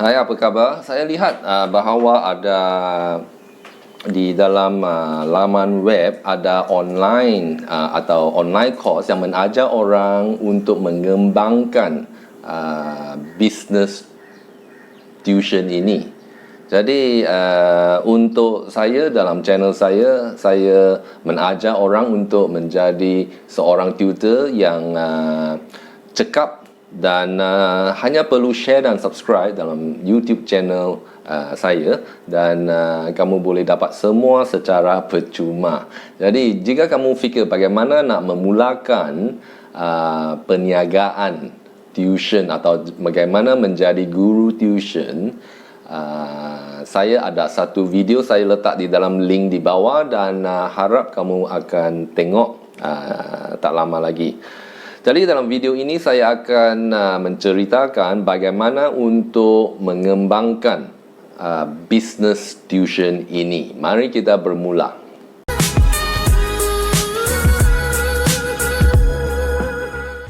Hai, apa khabar? Saya lihat uh, bahawa ada di dalam uh, laman web ada online uh, atau online course yang mengajar orang untuk mengembangkan uh, business tuition ini. Jadi uh, untuk saya dalam channel saya saya mengajar orang untuk menjadi seorang tutor yang uh, cekap dan uh, hanya perlu share dan subscribe dalam YouTube channel uh, saya dan uh, kamu boleh dapat semua secara percuma. Jadi jika kamu fikir bagaimana nak memulakan uh, perniagaan tuition atau bagaimana menjadi guru tuition uh, saya ada satu video saya letak di dalam link di bawah dan uh, harap kamu akan tengok uh, tak lama lagi. Jadi dalam video ini saya akan uh, menceritakan bagaimana untuk mengembangkan uh, business tuition ini. Mari kita bermula.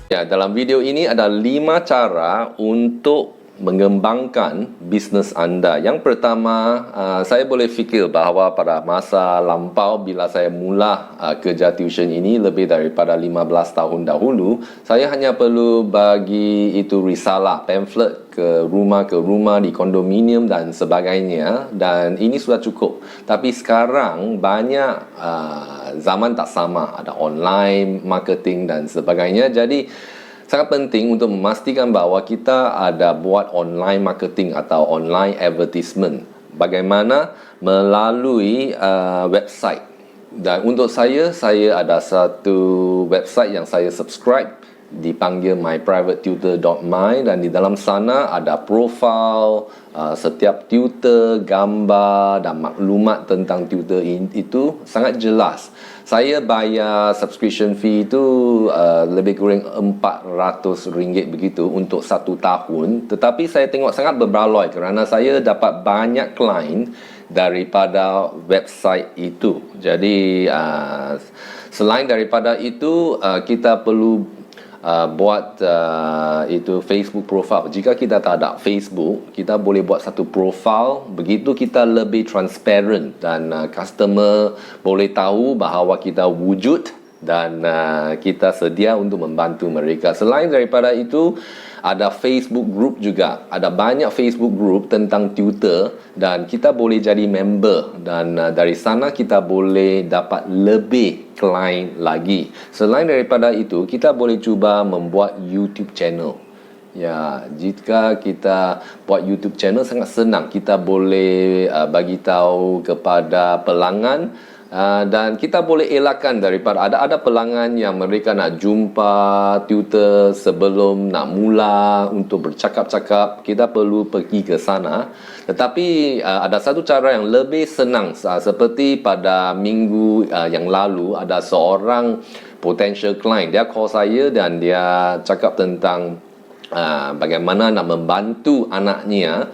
Ya, dalam video ini ada lima cara untuk mengembangkan bisnes anda. Yang pertama, uh, saya boleh fikir bahawa pada masa lampau bila saya mula uh, kerja tuition ini lebih daripada 15 tahun dahulu, saya hanya perlu bagi itu risalah, pamphlet ke rumah ke rumah di kondominium dan sebagainya dan ini sudah cukup. Tapi sekarang banyak uh, zaman tak sama, ada online marketing dan sebagainya. Jadi sangat penting untuk memastikan bahawa kita ada buat online marketing atau online advertisement. Bagaimana melalui uh, website. Dan untuk saya, saya ada satu website yang saya subscribe dipanggil myprivatetutor.my dan di dalam sana ada profil uh, setiap tutor, gambar dan maklumat tentang tutor itu sangat jelas. Saya bayar subscription fee itu uh, lebih kurang RM400 begitu untuk satu tahun tetapi saya tengok sangat berbaloi kerana saya dapat banyak klien daripada website itu. Jadi uh, selain daripada itu uh, kita perlu uh, buat uh, itu Facebook profile. Jika kita tak ada Facebook, kita boleh buat satu profile. Begitu kita lebih transparent dan uh, customer boleh tahu bahawa kita wujud dan uh, kita sedia untuk membantu mereka. Selain daripada itu, ada Facebook group juga. Ada banyak Facebook group tentang tutor dan kita boleh jadi member dan uh, dari sana kita boleh dapat lebih klien lagi. Selain daripada itu, kita boleh cuba membuat YouTube channel. Ya, jika kita buat YouTube channel sangat senang. Kita boleh uh, bagi tahu kepada pelanggan Uh, dan kita boleh elakkan daripada ada ada pelanggan yang mereka nak jumpa tutor sebelum nak mula untuk bercakap-cakap. Kita perlu pergi ke sana. Tetapi uh, ada satu cara yang lebih senang uh, seperti pada minggu uh, yang lalu ada seorang potential client. Dia call saya dan dia cakap tentang uh, bagaimana nak membantu anaknya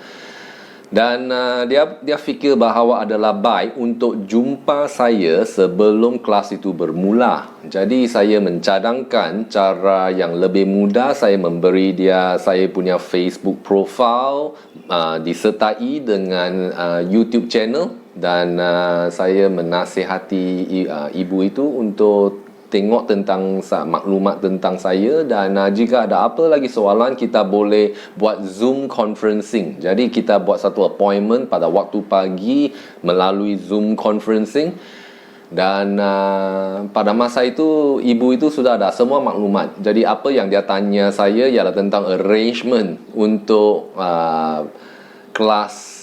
dan uh, dia dia fikir bahawa adalah baik untuk jumpa saya sebelum kelas itu bermula. Jadi saya mencadangkan cara yang lebih mudah saya memberi dia saya punya Facebook profile uh, disertai dengan uh, YouTube channel dan uh, saya menasihati uh, ibu itu untuk tengok tentang maklumat tentang saya dan uh, jika ada apa lagi soalan kita boleh buat Zoom conferencing. Jadi kita buat satu appointment pada waktu pagi melalui Zoom conferencing dan uh, pada masa itu ibu itu sudah ada semua maklumat. Jadi apa yang dia tanya saya ialah tentang arrangement untuk uh, kelas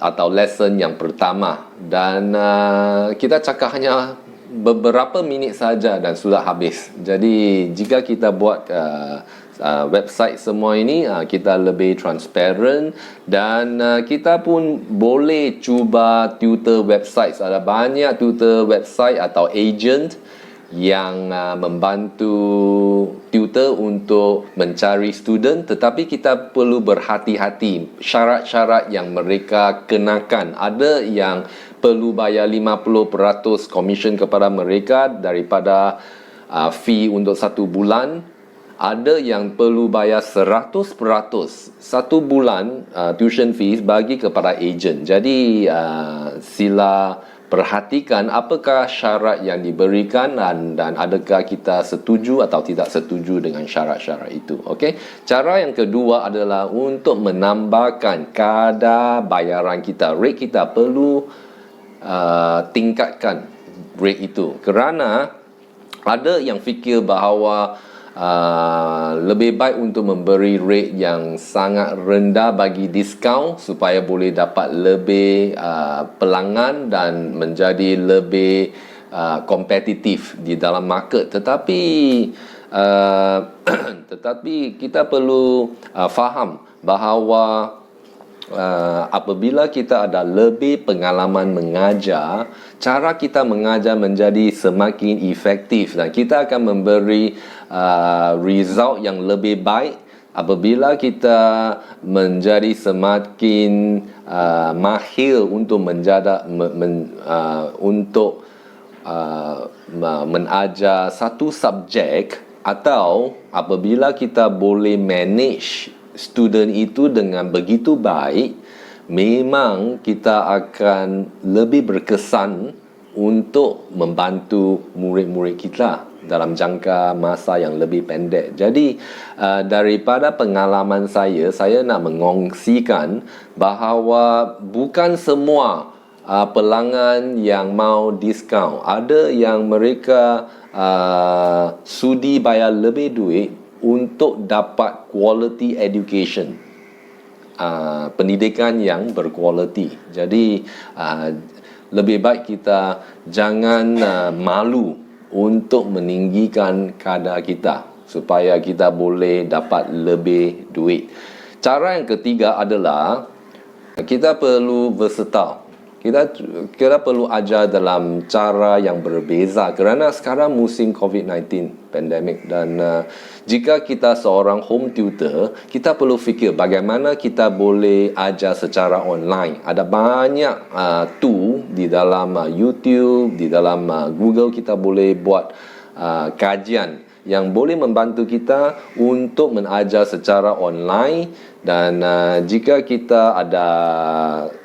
atau lesson yang pertama dan uh, kita cakap hanya beberapa minit saja dan sudah habis. Jadi jika kita buat uh, uh, website semua ini uh, kita lebih transparent dan uh, kita pun boleh cuba tutor website. Ada banyak tutor website atau agent yang uh, membantu tutor untuk mencari student tetapi kita perlu berhati-hati syarat-syarat yang mereka kenakan ada yang perlu bayar 50% commission kepada mereka daripada uh, fee untuk satu bulan ada yang perlu bayar 100% satu bulan uh, tuition fees bagi kepada ejen. Jadi uh, sila perhatikan apakah syarat yang diberikan dan dan adakah kita setuju atau tidak setuju dengan syarat-syarat itu. Okey. Cara yang kedua adalah untuk menambahkan kadar bayaran kita. Rate kita perlu uh, tingkatkan rate itu. Kerana ada yang fikir bahawa uh, lebih baik untuk memberi rate yang sangat rendah bagi diskaun supaya boleh dapat lebih uh, pelanggan dan menjadi lebih uh, kompetitif di dalam market. Tetapi uh, tetapi kita perlu uh, faham bahawa uh, apabila kita ada lebih pengalaman mengajar, cara kita mengajar menjadi semakin efektif. Dan kita akan memberi uh, result yang lebih baik apabila kita menjadi semakin uh, mahir untuk menjadi men, men, uh, untuk uh, menajar satu subjek atau apabila kita boleh manage student itu dengan begitu baik, memang kita akan lebih berkesan untuk membantu murid-murid kita dalam jangka masa yang lebih pendek. Jadi uh, daripada pengalaman saya, saya nak mengongsikan bahawa bukan semua uh, pelanggan yang mau diskaun. Ada yang mereka uh, sudi bayar lebih duit untuk dapat quality education. Uh, pendidikan yang berkualiti. Jadi uh, lebih baik kita jangan uh, malu untuk meninggikan kadar kita supaya kita boleh dapat lebih duit. Cara yang ketiga adalah kita perlu versatile kita kita perlu ajar dalam cara yang berbeza kerana sekarang musim COVID-19 pandemik dan uh, jika kita seorang home tutor kita perlu fikir bagaimana kita boleh ajar secara online. Ada banyak uh, tool di dalam uh, YouTube di dalam uh, Google kita boleh buat uh, kajian yang boleh membantu kita untuk mengajar secara online. Dan uh, jika kita ada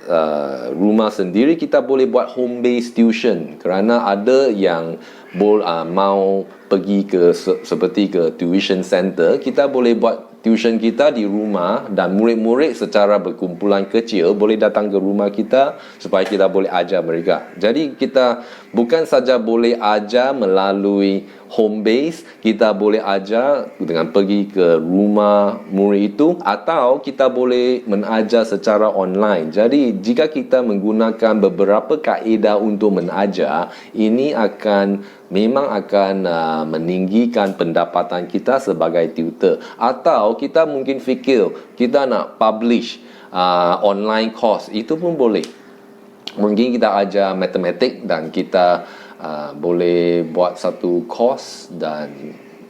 uh, rumah sendiri kita boleh buat home based tuition kerana ada yang bol, uh, mau pergi ke se- seperti ke tuition center kita boleh buat tuition kita di rumah dan murid-murid secara berkumpulan kecil boleh datang ke rumah kita supaya kita boleh ajar mereka. Jadi kita bukan saja boleh ajar melalui home base, kita boleh ajar dengan pergi ke rumah murid itu atau kita boleh mengajar secara online. Jadi jika kita menggunakan beberapa kaedah untuk mengajar, ini akan memang akan uh, meninggikan pendapatan kita sebagai tutor. Atau kita mungkin fikir kita nak publish uh, online course itu pun boleh. Mungkin kita ajar matematik dan kita uh, boleh buat satu course dan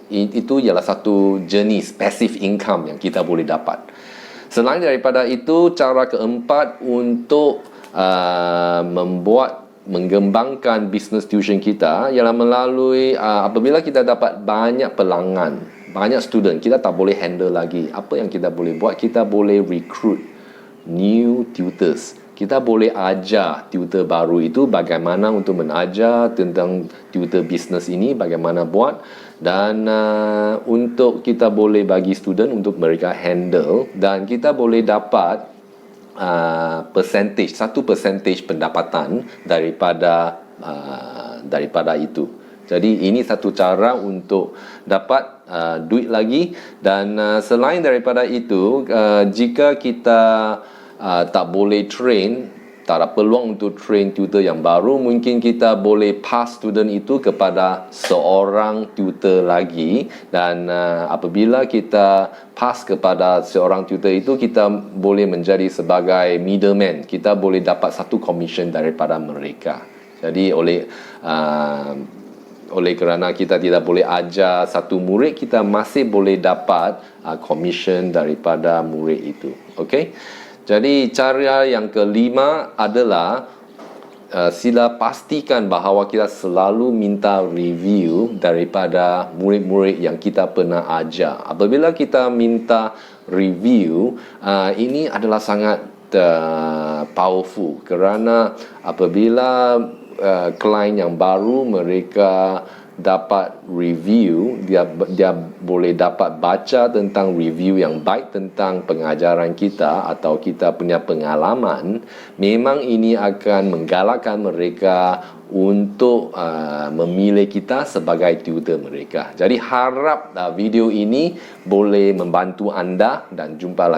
itu ialah satu jenis passive income yang kita boleh dapat. Selain daripada itu cara keempat untuk uh, membuat mengembangkan bisnes tuition kita ialah melalui uh, apabila kita dapat banyak pelanggan, banyak student, kita tak boleh handle lagi. Apa yang kita boleh buat? Kita boleh recruit new tutors. Kita boleh ajar tutor baru itu bagaimana untuk menajar tentang tutor bisnes ini, bagaimana buat dan uh, untuk kita boleh bagi student untuk mereka handle dan kita boleh dapat uh, percentage satu percentage pendapatan daripada uh, daripada itu. Jadi ini satu cara untuk dapat uh, duit lagi dan uh, selain daripada itu uh, jika kita uh, tak boleh train tak ada peluang untuk train tutor yang baru. Mungkin kita boleh pass student itu kepada seorang tutor lagi. Dan uh, apabila kita pass kepada seorang tutor itu kita boleh menjadi sebagai middleman. Kita boleh dapat satu commission daripada mereka. Jadi oleh uh, oleh kerana kita tidak boleh ajar satu murid kita masih boleh dapat uh, commission daripada murid itu. Okey jadi cara yang kelima adalah uh, sila pastikan bahawa kita selalu minta review daripada murid-murid yang kita pernah ajar. Apabila kita minta review, uh, ini adalah sangat uh, powerful kerana apabila uh, klien yang baru mereka dapat review dia dia boleh dapat baca tentang review yang baik tentang pengajaran kita atau kita punya pengalaman memang ini akan menggalakkan mereka untuk uh, memilih kita sebagai tutor mereka. Jadi harap uh, video ini boleh membantu anda dan jumpa lagi